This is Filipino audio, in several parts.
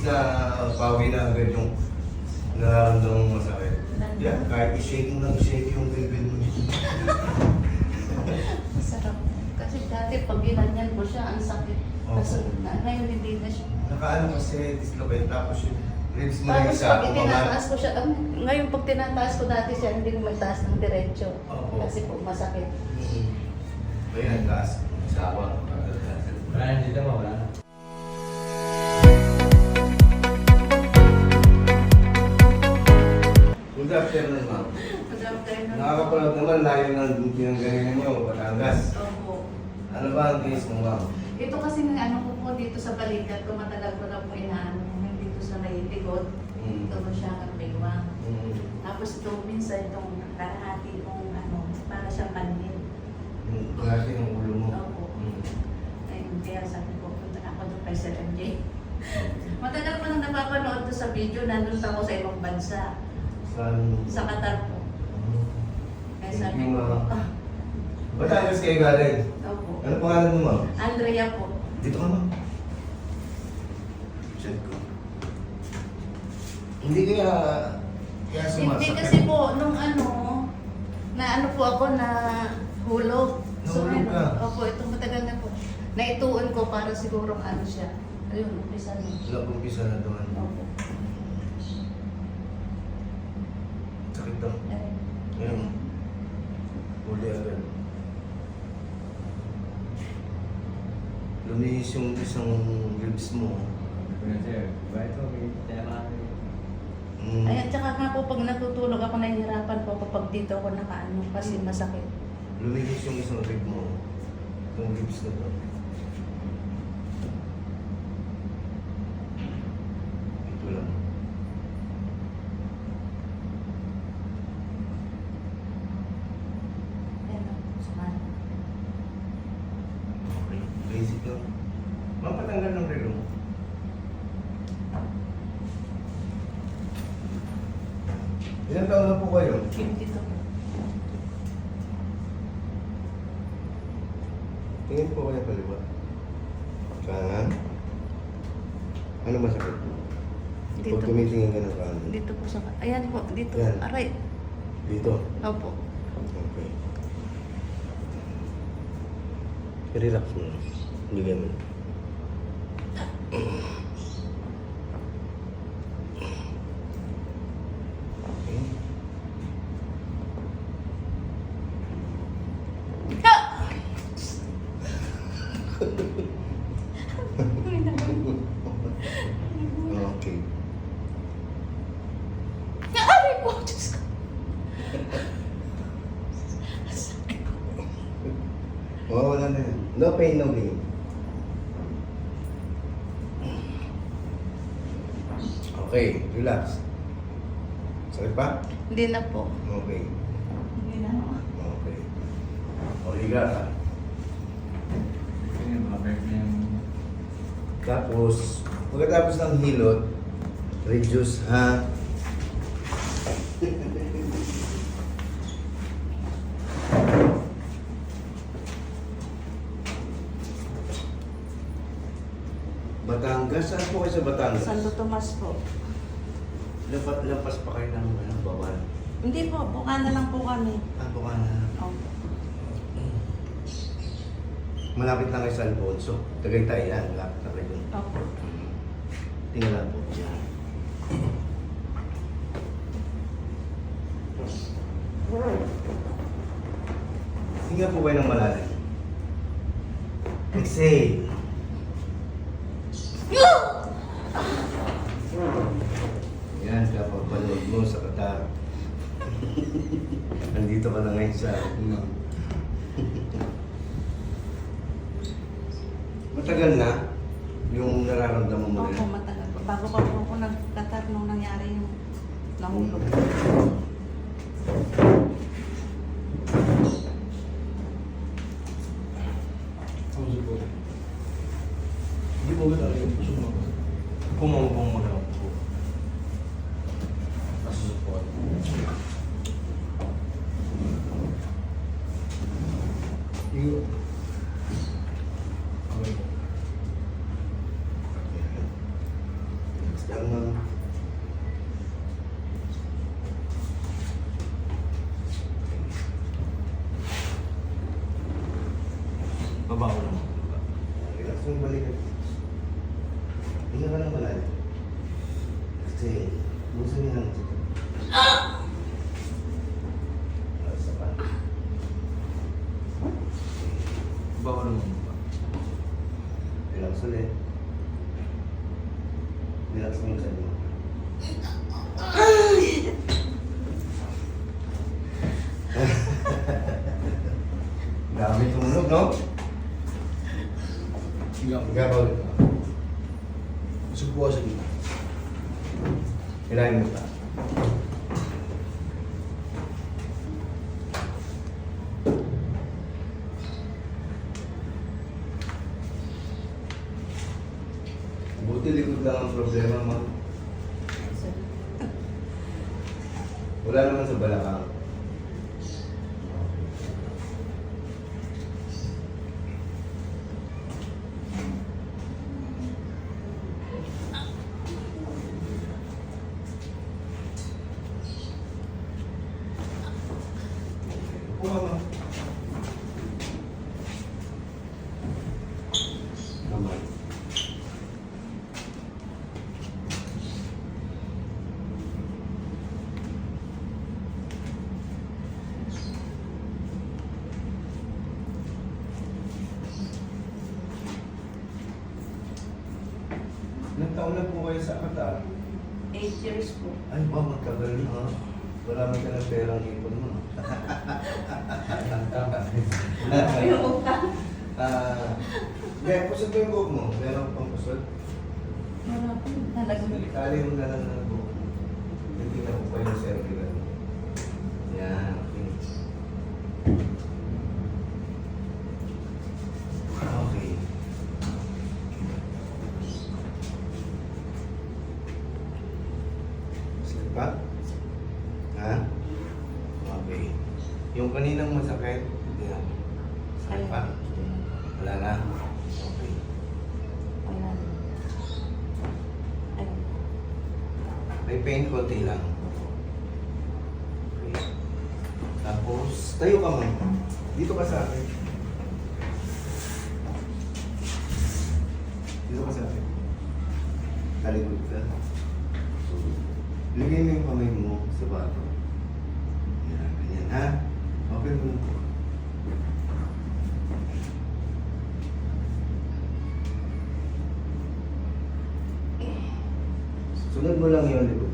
minutes na pawi na agad yung nararamdaman mo masakit. Yan, kahit i-shaking lang, i-shake yung bilbil mo. Masarap. Kasi dati pag ginanyan ko siya, ang sakit. Kasi na, ngayon hindi na siya. Nakaano kasi, dislocate, tapos yung ribs mo na Tapos isa, pag umangat. itinataas ko siya, um, ngayon pag tinataas ko dati siya, hindi ko magtaas ng diretso. Opo. Kasi po masakit. Mm. Ayan, taas. Sawa. Wala na dito mo, wala na. Good afternoon, ma'am. Good afternoon. Nakakapanood naman, layo ng pinanggalingan niyo, Batangas. Opo. Ano ba ang case mo, ma'am? Ito kasi ng ano ko po dito sa balikat, tumatagal ko na po inaano dito sa may likod. Mm. Ito mo siya ang baywang. Mm. Tapos ito minsan itong kalahati kong ano, para siyang panin. Yung bahagi ng ulo mo. Opo. Mm. Ayun, kaya sabi ko, punta na ako doon kay Sir MJ. Matagal ko nang napapanood to sa video, nandun pa ako sa ibang bansa. Saan? Sa Qatar po. Mm. Kaya sabi Yung, ko, ah, Batangas kayo galing. opo. Ano pangalan mo, ma'am? Andrea po. Dito ka, ma'am. Check ko. Hindi kaya... Kaya sumasakit. Hindi kasi po, nung ano, na ano po ako na hulog. Nahulog ano, ka? Opo, ito matagal na po. Naituon ko para siguro ano siya. Ayun, umpisa na. Wala pong pisa na doon. Opo. Daw. Ayun. Huli agad. Luminis yung isang ribs mo. Mm. Ay, at saka nga po, pag natutulog ako, nahihirapan po ako pag dito ako nakaano kasi masakit. Luminis yung isang rib mo. Yung ribs na to. Ito lang. Ayan o, sumali. Okay. Basic lang. Mapatanggal ng relo mo. Ilan taon na po kayo? 22 po. Tingin po kayo kaliwa. Kanan. Ano masakit? Dito. Pag tumitingin ka ng kanan. Dito po sa... Ayan po, dito. Yan. Aray. Dito. Opo. Okay. Relax mo. Bigyan mo. Okay. Aray po! Diyos ko. Sakit. Mawawala na yan. No pain, no gain. Okay, relax. Sakit pa? Hindi na po. Okay. Hindi na po. Okay. O, higa ka. Ito yung mga bag na yung... Tapos, pagkatapos ng hilot, reduce ha. Batangas? Saan po kayo sa Batangas? Santo Tomas po. Lampas, lampas pa kayo ng ano, bawal. Hindi po, buka na lang po kami. Ah, buka na. Opo. Malapit na kayo sa Alfonso. Tagaytay yan. Malapit na kayo. Opo. Tingnan lang po. Yan. Hinga po kayo ng malalim. Exhale. Yan, kapag panood mo sa Qatar. Nandito ka na ngayon sa... Matagal na yung nararamdaman mo Opo, rin. matagal po. Bago pa po ako nag-Qatar nung nangyari yung nahulog. Hindi po ba talaga yung puso mo? Pumumpong mo lang po. Nasusupport. Yung... Okay. Tapos yung balikat. Hinga ka ng malalim. Kasi, gusto niya ng pa. Bawal mo ba? Relax ulit. Relax mo sabi mo. Dami tumunog, no? Sigaw. Gabaw ulit ka. Subuha sa gina. Hilahin mo pa. Buti likod lang ang problema, ma'am. Wala naman sa balakang. Upo ka, ma'am. Naman. Ilang taon na po kayo sa Qatar? 8 years po. Ay ba, matagal na ha? Marami ka ng perang ipon mo. Yung utang. Ah, Gaya, pusod mo yung buhok mo. Meron pang pusod. Wala po. Talagang Itali mo na lang ng buhok. Hindi na po kayo circular. Yan. Okay. Okay. Sige pa? Ha? Okay. Yung kaninang masakit, yan. Sakit pa? Wala na? Okay. Wala. Ay. May pain konti lang. Okay. Tapos, tayo ka man. Dito ka sa akin. Dito ka sa akin. Talikod ka. Lagay mo yung kamay mo sa bato. Yan, ganyan ha. Okay mo lang po. Sunod mo lang yung likod mo.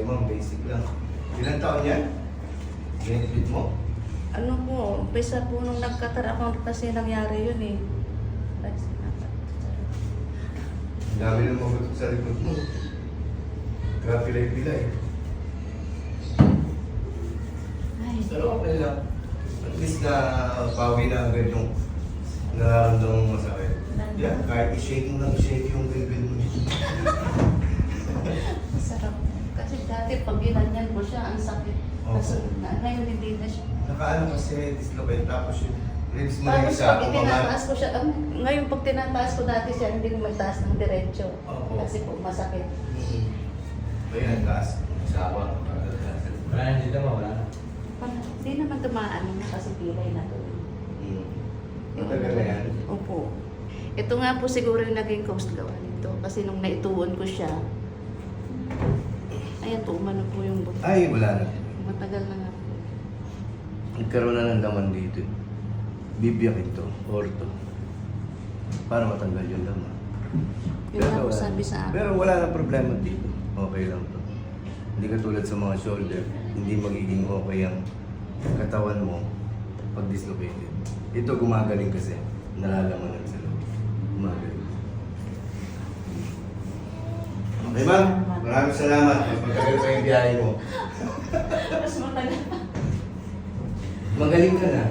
Sa'yo, ma'am, basic lang. Ilan taon yan? Ginitreat mo? Ano po, umpisa po nung nagkatar ako kasi nangyari yun eh. Ang dami ng mga sa likod mo. Grabe pilay-pilay. Ay, Pero okay lang. At least na pawi na agad yung nararamdaman mo masakit. Yan, kahit i-shake mo lang, i-shake yung bilbil mo. Masarap. Kasi dati pag ginanyan ko siya, ang sakit. Kasi Opo. na, ngayon hindi na siya. Nakaano kasi, dislocate tapos yung ribs mo na Tapos pag itinataas ko siya, um, ngayon pag tinataas ko dati siya, hindi ko magtaas ng diretso. Opo. Kasi po masakit. Mm-hmm. Ayan, taas. Sawa. Wala na dito mo, wala na. Parang Hindi naman tumaan na kasi pilay na to. Mm. Matagal na yan. Opo. Ito nga po siguro yung naging cause gawa nito. Kasi nung naituon ko siya, ayan po, umano po yung buto. Ay, wala na. Matagal na nga po. Nagkaroon na ng laman dito. Bibiyak ito, orto. Para matanggal yung laman. Yun nga po wala- sabi sa akin. Pero wala na problema dito. Okay lang to. Hindi katulad sa mga shoulder, hindi magiging okay ang katawan mo pag dislocated. Ito gumagaling kasi. Nalalaman sa loob. Gumagaling. Okay ma'am, Maraming salamat. Magkagabi pa yung biyahe mo. Mas matagal. Magaling ka na.